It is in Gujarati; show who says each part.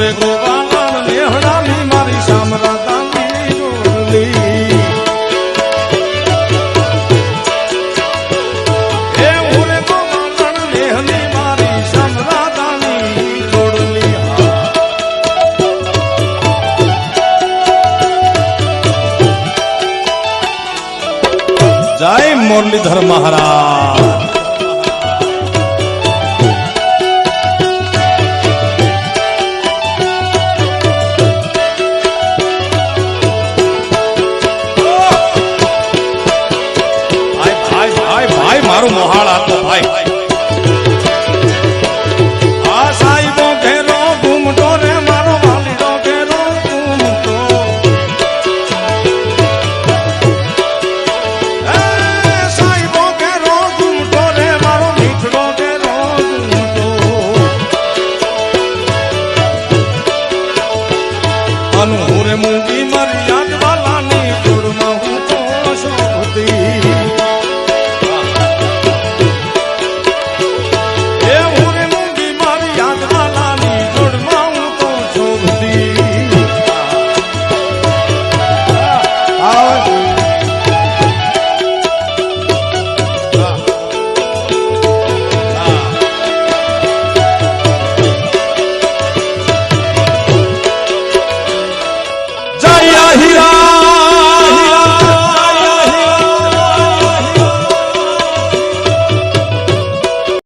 Speaker 1: રે ગોપાલ લેહડાની મારી સામ્રાદાની ડોલી જય મુરલીધર મહારાજ. Ahora.